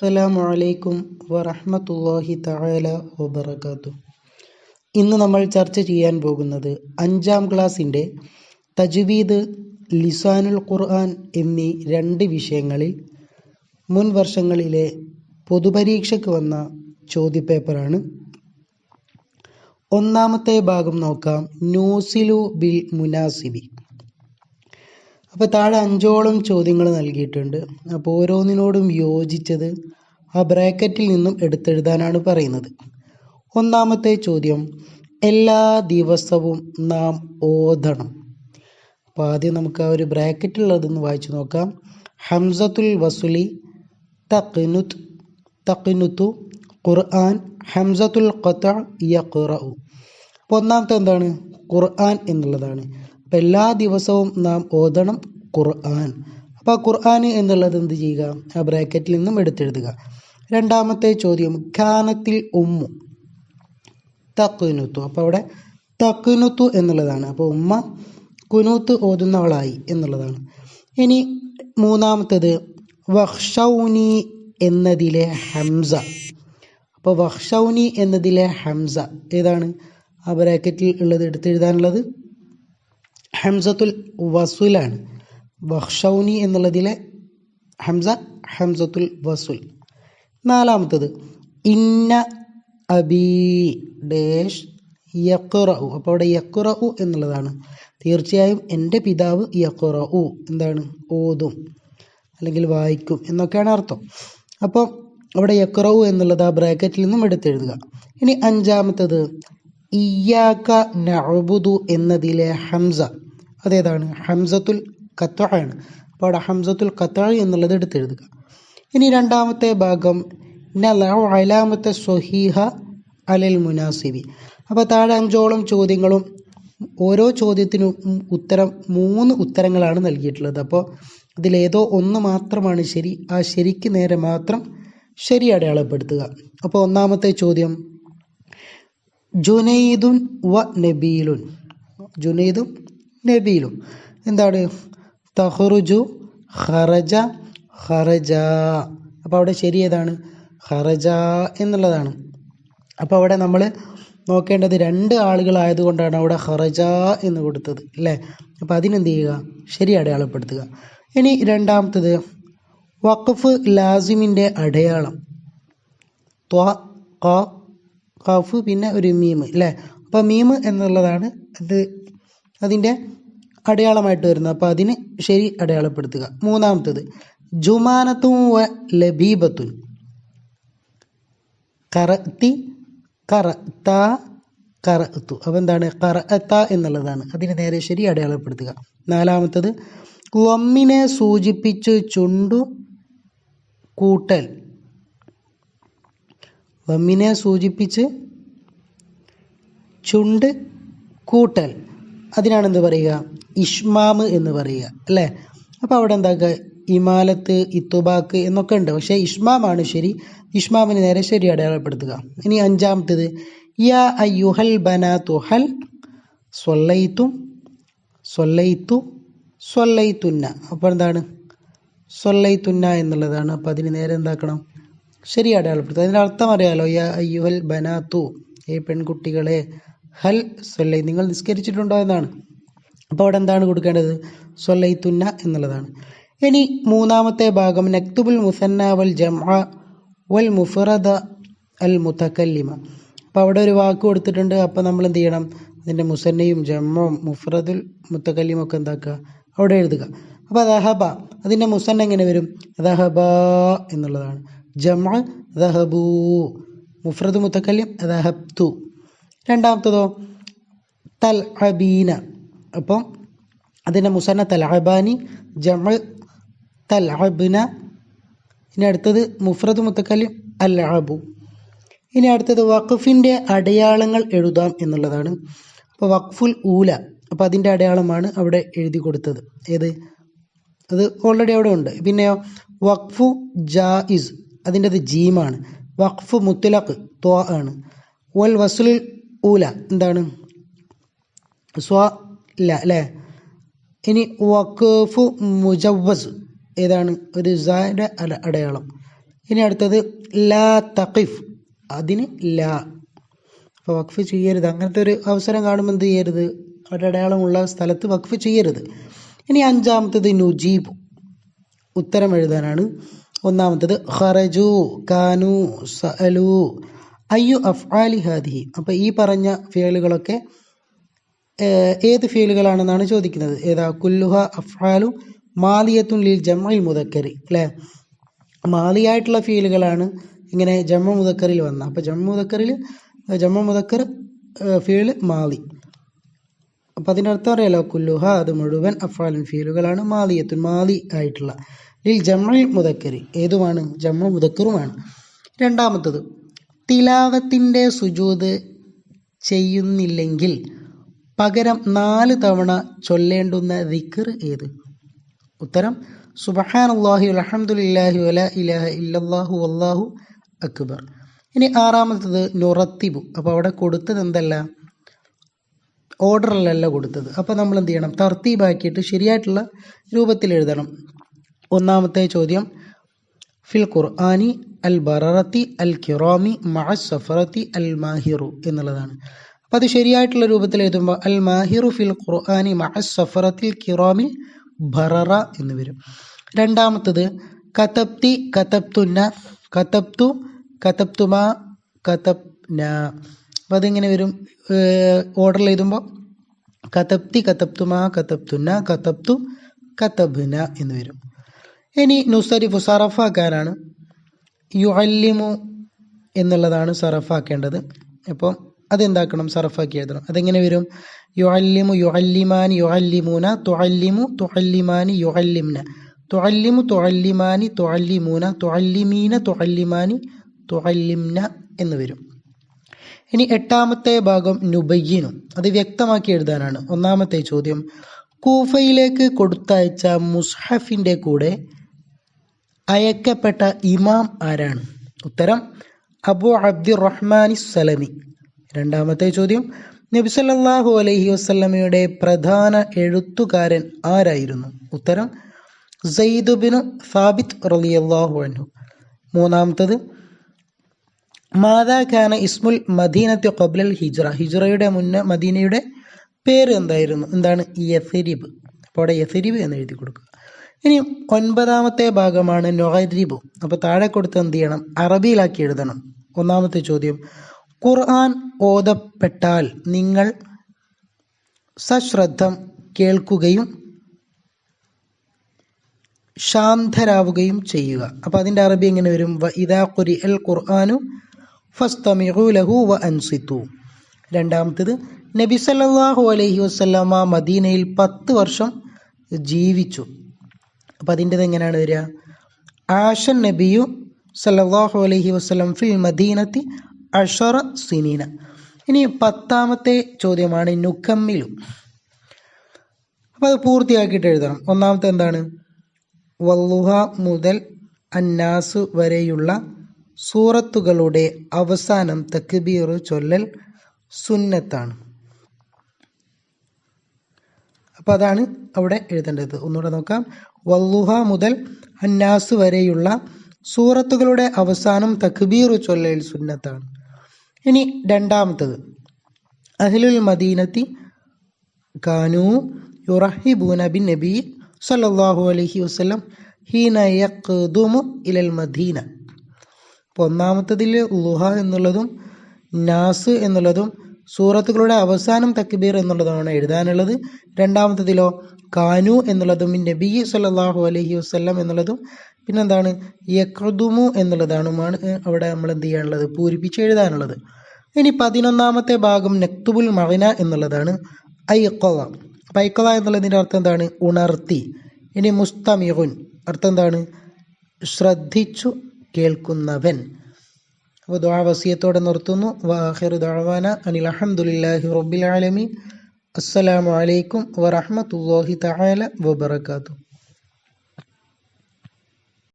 അസ്സലാമു അലൈക്കും വറഹ്മത്തുള്ളാഹി തആല വബറകാതുഹു. ഇന്ന് നമ്മൾ ചർച്ച ചെയ്യാൻ പോകുന്നത് അഞ്ചാം ക്ലാസ്സിന്റെ തജ്വീദ് ലിസാനുൽ ഖുർആൻ എന്നീ രണ്ട് വിഷയങ്ങളിൽ മുൻ വർഷങ്ങളിലെ പൊതുപരീക്ഷയ്ക്ക് വന്ന ചോദ്യപേപ്പറാണ്. ഒന്നാമത്തെ ഭാഗം നോക്കാം നൂസിലു ബിൽ മുനാസിബി. അപ്പോൾ താഴെ അഞ്ചോളം ചോദ്യങ്ങൾ നൽകിയിട്ടുണ്ട്. അപ്പോൾ ഓരോന്നിനോടും യോജിച്ചത് ആ ബ്രാക്കറ്റിൽ നിന്നും എടുത്തെഴുതാനാണ് പറയുന്നത്. ഒന്നാമത്തെ ചോദ്യം എല്ലാ ദിവസവും നാം ഓതണം. അപ്പോൾ ആദ്യം നമുക്ക് ആ ഒരു ബ്രാക്കറ്റിലുള്ളതൊന്ന് വായിച്ചു നോക്കാം. ഹംസത്തുൽ വസുലി തഖ്നുത് തഖ്നുത്തു ഖുർആൻ ഹംസത്തുൽ ഖത്ത യഖ്റഉ. അപ്പോൾ ഒന്നാമത്തെ എന്താണ്? ഖുർആൻ എന്നുള്ളതാണ്. അപ്പം എല്ലാ ദിവസവും നാം ഓതണം ഖുർആൻ. അപ്പോൾ ഖുർആൻ എന്നുള്ളത് എന്ത് ചെയ്യുക? ആ ബ്രാക്കറ്റിൽ നിന്നും എടുത്തെഴുതുക. രണ്ടാമത്തെ ചോദ്യം ഖാനത്തിൽ ഉമ്മു തക്കുനുത്തു അപ്പോൾ അവിടെ തക്കുനുത്തു എന്നുള്ളതാണ്. അപ്പോൾ ഉമ്മ കുനൂത്ത് ഓതുന്നവളായി എന്നുള്ളതാണ്. ഇനി മൂന്നാമത്തേത് വഹ്ഷൗനി എന്നതിലെ ഹംസ. അപ്പോൾ വഹ്ഷൗനി എന്നതിലെ ഹംസ ഏതാണ്? ആ ബ്രാക്കറ്റിൽ ഉള്ളത് എടുത്തെഴുതാനുള്ളത് ഹംസത്തുൽ വസുലാണ്. വഹ്ഷൗനി എന്നുള്ളതിലെ ഹംസ ഹംസത്തുൽ വസുൽ. നാലാമത്തത് ഇന്ന അബീ ഡേഷ് യക്കുറഉ അപ്പോൾ അവിടെ യക്കുറഉ എന്നുള്ളതാണ്. തീർച്ചയായും എന്റെ പിതാവ് യക്കുറഉ എന്താണ്? ഓതും അല്ലെങ്കിൽ വായിക്കും എന്നൊക്കെയാണ് അർത്ഥം. അപ്പോൾ അവിടെ യക്കുറഉ എന്നുള്ളത് ആ ബ്രാക്കറ്റിൽ നിന്നും എടുത്തെഴുതുക. ഇനി അഞ്ചാമത്തത് ഇയാക്ക നഅബുദു എന്നതിലെ ഹംസ. അതേതാണ്? ഹംസത്തുൽ കത്താണ് അപ്പോൾ അവിടെ ഹംസത്തുൽ ഖത്വ എന്നുള്ളത് എടുത്തെഴുതുക. ഇനി രണ്ടാമത്തെ ഭാഗം അലാമത്തെ സ്വഹീഹ അലൽ മുനാസിബി. അപ്പോൾ താഴെ അഞ്ചോളം ചോദ്യങ്ങളും ഓരോ ചോദ്യത്തിനും ഉത്തരം മൂന്ന് ഉത്തരങ്ങളാണ് നൽകിയിട്ടുള്ളത്. അപ്പോൾ ഇതിലേതോ ഒന്ന് മാത്രമാണ് ശരി ആ ശരിക്ക് നേരെ മാത്രം ശരി അടയാളപ്പെടുത്തുക. അപ്പോൾ ഒന്നാമത്തെ ചോദ്യം ജുനൈദുൻ വ നബീലുൻ. ജുനൈദും നബീലും എന്താണ്? തഹ്റുജു ഖറജ ഖറജ. അപ്പോൾ അവിടെ ശരി ഏതാണ്? ഖറജ എന്നുള്ളതാണ്. അപ്പോൾ അവിടെ നമ്മൾ നോക്കേണ്ടത് രണ്ട് ആളുകളായതുകൊണ്ടാണ് അവിടെ ഖറജ എന്ന് കൊടുത്തത് അല്ലേ? അപ്പോൾ അതിനെന്ത് ചെയ്യുക? ശരി അടയാളപ്പെടുത്തുക. ഇനി രണ്ടാമത്തത് വഖഫ് ലാസിമിന്റെ അടയാളം. ത്വ ഖ ഖഫ് പിന്നെ ഒരു മീം അല്ലേ? അപ്പോൾ മീം എന്നുള്ളതാണ് ഇത് അതിന്റെ അടയാളമായിട്ട് വരുന്നത്. അപ്പോൾ അതിന് ശരി അടയാളപ്പെടുത്തുക. മൂന്നാമത്തത് ജുമാനത്തും വ ലബീബത്തുൻ. കറത്തി കറത്ത കറത്തു അപ്പോൾ എന്താണ്? കറത്ത എന്നുള്ളതാണ്. അതിന് നേരെ ശരി അടയാളപ്പെടുത്തുക. നാലാമത്തത് ഒമ്മിനെ സൂചിപ്പിച്ച് ചുണ്ടു കൂട്ടൽ. വമ്മിനെ സൂചിപ്പിച്ച് ചുണ്ട് കൂട്ടൽ. അതിനാണ് എന്ത് പറയുക? ഇഷ്മാമ് എന്ന് പറയുക അല്ലേ? അപ്പോൾ അവിടെ എന്താക്കുക? ഇമാലത്ത് ഇത്തുബാക്ക് എന്നൊക്കെ ഉണ്ട്. പക്ഷേ ഇഷ്മാമാണ് ശരി. ഇഷ്മാമിന് നേരെ ശരി അടയാളപ്പെടുത്തുക. ഇനി അഞ്ചാമത്തേത്. യാ അയ്യുഹൽ ബനാത്തു ഹൽ സൊല്ലൈത്തും സൊല്ലൈത്തു സൊല്ലൈത്തുന്ന അപ്പോൾ എന്താണ്? സൊല്ലൈത്തുന്ന എന്നുള്ളതാണ്. അപ്പോൾ അതിന് നേരെ എന്താക്കണം? ശരി അടയാളപ്പെടുത്തുക. അതിന്റെ അർത്ഥം അറിയാലോ? യാ അയ്യുഹൽ ബനാത്തു ഏ പെൺകുട്ടികളെ ഹൽ സൊല്ലൈ നിങ്ങൾ നിസ്കരിച്ചിട്ടുണ്ടോ എന്നാണ്. അപ്പോൾ അവിടെ എന്താണ് കൊടുക്കേണ്ടത്? സൊല്ലൈ തുന്ന എന്നുള്ളതാണ്. ഇനി മൂന്നാമത്തെ ഭാഗം നക്തുബുൽ മുസന്ന വൽ ജംഅ വൽ മുഫറദ അൽ മുത്തക്കല്ലിമ അപ്പോൾ അവിടെ ഒരു വാക്ക് കൊടുത്തിട്ടുണ്ട്. അപ്പോൾ നമ്മൾ എന്ത് ചെയ്യണം? അതിന്റെ മുസന്നയും ജമ്മും മുഫറദുൽ മുത്തക്കല്ലിയും ഒക്കെ എന്താക്കുക? അവിടെ എഴുതുക. അപ്പോൾ ദഹബ അതിന്റെ മുസന്ന എങ്ങനെ വരും? ദഹബ എന്നുള്ളതാണ്. ജമ ദഹബൂ മുഫ്രദ് മുത്തക്കല്ലിം ദഹബ്തു. രണ്ടാമത്തതോ തൽ അബീന അപ്പം അതിന്റെ മുസന്ന തൽ അബാനി ജമൽ തൽ അബിന ഇനി അടുത്തത് മുഫ്രദ് മുത്തക്കലി അൽ അബു ഇനി അടുത്തത് വഖഫിന്റെ അടയാളങ്ങൾ എഴുതാം എന്നുള്ളതാണ്. അപ്പോൾ വഖഫുൽ ഊല അപ്പോൾ അതിന്റെ അടയാളമാണ് അവിടെ എഴുതി കൊടുത്തത്. ഏത്? അത് ഓൾറെഡി അവിടെ ഉണ്ട്. പിന്നെയോ വഖഫു ജായിസ് അതിന്റെത് ജീമാണ്. വഖഫ് മുത്തലഖ് ത്വ ആണ്. വൽ വസുലിൽ ഊല. എന്താണ്? സ്വ ല അല്ലേ ഇനി വഖഫ് മുജവസ് ഏതാണ്? ഒരു സായുടെ അടയാളം. ഇനി അടുത്തത് ലാ തഖിഫ്. അതിന് ലാ. അപ്പോൾ വഖഫ് ചെയ്യരുത്. അങ്ങനത്തെ ഒരു അവസരം കാണുമ്പോൾ എന്ത് ചെയ്യരുത്? ഒരടയാളമുള്ള സ്ഥലത്ത് വഖഫ് ചെയ്യരുത്. ഇനി അഞ്ചാമത്തത് നുജീബ്. ഉത്തരം എഴുതാനാണ്. ഒന്നാമത്തത് ഖറജു കാനു സഅലു അയ്യു അഫ് അഫ്ആലി ഹാദിഹി. അപ്പോൾ ഈ പറഞ്ഞ ഫിയലുകളൊക്കെ ഏഹ്, ഏത് ഫിയലുകളാണെന്നാണ് ചോദിക്കുന്നത്? ഏതാ? കുല്ലുഹ അഫ്ആലു മാലിയത്തുൻ ലിൽ ജംഇൽ മുദക്കരി. അല്ലേ? മാലിയായിട്ടുള്ള ഫീലുകളാണ് ഇങ്ങനെ ജമ്മ മുതക്കറിൽ വന്നത്. അപ്പോൾ ജമ്മ മുതക്കറിൽ ജമ്മ മുതക്കർ ഫീൽ മാലി. അപ്പോൾ അതിന്റെ അർത്ഥം അറിയാലോ? കുല്ലുഹ അത് മുഴുവൻ അഫ്ആലുൻ ഫീലുകളാണ് മാലിയത്തുൻ മാലി ആയിട്ടുള്ള. ലിൽ ജമ്മൽ മുദക്കരി. ഏതുമാണ്? ജമ്മ മുതക്കറുമാണ് രണ്ടാമത്തത് തിലാവത്തിന്റെ സുജൂത് ചെയ്യുന്നില്ലെങ്കിൽ പകരം നാല് തവണ ചൊല്ലേണ്ടുന്ന ദിക്കർ ഏത്? ഉത്തരം സുബഹാനല്ലാഹി അലഹമുല്ലാഹി വല ഇലാഹ ഇല്ലല്ലാഹു വല്ലാഹു അക്ബർ. ഇനി ആറാമത്തത് നുറത്തിബു. അപ്പോൾ അവിടെ കൊടുത്തത് എന്തല്ല? ഓർഡറിലല്ല കൊടുത്തത്. അപ്പോൾ നമ്മൾ എന്ത് ചെയ്യണം? തർത്തീബാക്കിയിട്ട് ശരിയായിട്ടുള്ള രൂപത്തിൽ എഴുതണം ഒന്നാമത്തെ ചോദ്യം ഫിൽ ഖുർആനി അൽ ബററത്തി അൽ കിറാമി മഅ സഫറത്തി അൽ മാഹിറു എന്നുള്ളതാണ്. അപ്പം അത് ശരിയായിട്ടുള്ള രൂപത്തിൽ എഴുതുമ്പോൾ അൽ മാഹിറു ഫിൽ ഖുർആനി മഅ സഫറത്തിൽ ബററ എന്ന് വരും. രണ്ടാമത്തത് കതപ്തി കതപ്തുന്ന കതപ്തു കതപ്തുമ കതപ്ന അപ്പം അതിങ്ങനെ വരും. ഓർഡറിൽ എഴുതുമ്പോൾ കതപ്തി കതപ്തുമ കതപ്തുന്ന കതപ്തു കതബ്ന എന്ന് വരും. ഇനി നുസരിഫ് സറഫാക്കാനാണ് യു അല്ലിമു എന്നുള്ളതാണ് സറഫാക്കേണ്ടത്. അപ്പോൾ അതെന്താക്കണം? സറഫാക്കി എഴുതണം. അതെങ്ങനെ വരും? യു അല്ലിമു യു അല്ലിമാൻ യു അല്ലിമൂന തുഅല്ലിമു തുഅല്ലിമാനി അല്ലിമൂന തുഅല്ലിമു തുഅല്ലിമാനി തുഅല്ലിമൂന തുഅല്ലിമീന തുഅല്ലിമാനി തുഅല്ലിംന എന്ന് വരും. ഇനി എട്ടാമത്തെ ഭാഗം നുബയ്യനും. അത് വ്യക്തമാക്കി എഴുതാനാണ്. ഒന്നാമത്തെ ചോദ്യം കൂഫയിലേക്ക് കൊടുത്തയച്ച മുസ്ഹഫിന്റെ കൂടെ അയക്കപ്പെട്ട ഇമാം ആരാണ്? ഉത്തരം അബു അബ്ദുറഹ്മാനി സലമി രണ്ടാമത്തെ ചോദ്യം നബിസല്ലാഹു അലൈഹി വസല്ലമയുടെ പ്രധാന എഴുത്തുകാരൻ ആരായിരുന്നു? ഉത്തരം സയ്ദുബിനു സാബിത്ത് റളിയല്ലാഹു അൻഹു. മൂന്നാമത്തത് മാതാ ഖാന ഇസ്മുൽ മദീനത്ത് ഖബ്ലൽ ഹിജ്റ. ഹിജ്റയുടെ മുന്നേ മദീനയുടെ പേര് എന്തായിരുന്നു? എന്താണ്? യസരിബ് അപ്പോൾ അവിടെ യസരിബ് എന്ന് എഴുതി കൊടുക്കുക. ഇനി ഒൻപതാമത്തെ ഭാഗമാണ് നൊഹദ്രിബു അപ്പോൾ താഴെ കൊടുത്ത് എന്ത് ചെയ്യണം? അറബിയിലാക്കി എഴുതണം. ഒന്നാമത്തെ ചോദ്യം. ഖുർആൻ ഓതപ്പെട്ടാൽ നിങ്ങൾ സശ്രദ്ധം കേൾക്കുകയും ശാന്തരാവുകയും ചെയ്യുക. അപ്പോൾ അതിന്റെ അറബി എങ്ങനെ വരും? വ ഇദാ ഖുരി ഖുർആാനു ഫസ്തമിഹു ലഹു വ അൻസിത്തു. രണ്ടാമത്തേത് നബി സല്ലല്ലാഹു അലൈഹി വസല്ലമ മദീനയിൽ പത്ത് വർഷം ജീവിച്ചു. അപ്പോൾ അതിന്റെത് എങ്ങനെയാണ് വരിക? ആഷൻ നബിയു സല്ലാഹു അലഹി വസ്ലം ഫിൽ മദീനത്തി അഷറ സിനീന. ഇനി പത്താമത്തെ ചോദ്യമാണ് നുക്കമ്മിലു അപ്പോൾ അത് പൂർത്തിയാക്കിയിട്ട് എഴുതണം. ഒന്നാമത്തെ എന്താണ്? വല്ലുഹ മുതൽ അന്നാസ് വരെയുള്ള സൂറത്തുകളുടെ അവസാനം തക്ബീർ ചൊല്ലൽ സുന്നത്താണ്. അപ്പോൾ അതാണ് അവിടെ എഴുതേണ്ടത്. ഒന്നുകൂടെ നോക്കാം. വല്ലുഹ മുതൽ അന്നാസ് വരെയുള്ള സൂറത്തുകളുടെ അവസാനം തക്ബീർ ചൊല്ലൽ സുന്നത്താണ്. ഇനി രണ്ടാമത്തത്. അഹ്ലുൽ മദീനത്തി കാനു യുറഹിബൂന ബിൻ നബി സല്ലാഹു അലഹി വസ്ലം ഹീന യഖ്ദുമു ഇലൽ മദീന. അപ്പോൾ ഒന്നാമത്തതിൽ ലുഹ എന്നുള്ളതും നാസ് എന്നുള്ളതും സൂറത്തുകളുടെ അവസാനം തക്ബീർ എന്നുള്ളതാണ് എഴുതാനുള്ളത്. രണ്ടാമത്തതിലോ കാനു എന്നുള്ളതും നബി സല്ലല്ലാഹു അലഹി വസല്ലം എന്നുള്ളതും പിന്നെന്താണ് യക്രുദുമു എന്നുള്ളതാണുമാണ് അവിടെ നമ്മൾ എന്ത് ചെയ്യാനുള്ളത്? പൂരിപ്പിച്ച് എഴുതാനുള്ളത്. ഇനി പതിനൊന്നാമത്തെ ഭാഗം നക്തുബുൽ മഅന എന്നുള്ളതാണ്. ഐക്കൊള അപ്പം എന്നുള്ളതിന്റെ അർത്ഥം എന്താണ്? ഉണർത്തി. ഇനി മുസ്തമിഹുൻ അർത്ഥം എന്താണ്? ശ്രദ്ധിച്ചു കേൾക്കുന്നവൻ. അപ്പോൾ ദ്വാ വസിയത്തോടെ നിർത്തുന്നു. വാഹിർ ദഅവാന അനിൽ അഹമ്മദുല്ലാഹി റബ്ബിൽ ആലമീൻ. അസ്സലാമു അലൈക്കും വറഹ്മത്തുള്ളാഹി തആല വബറകാതുഹു.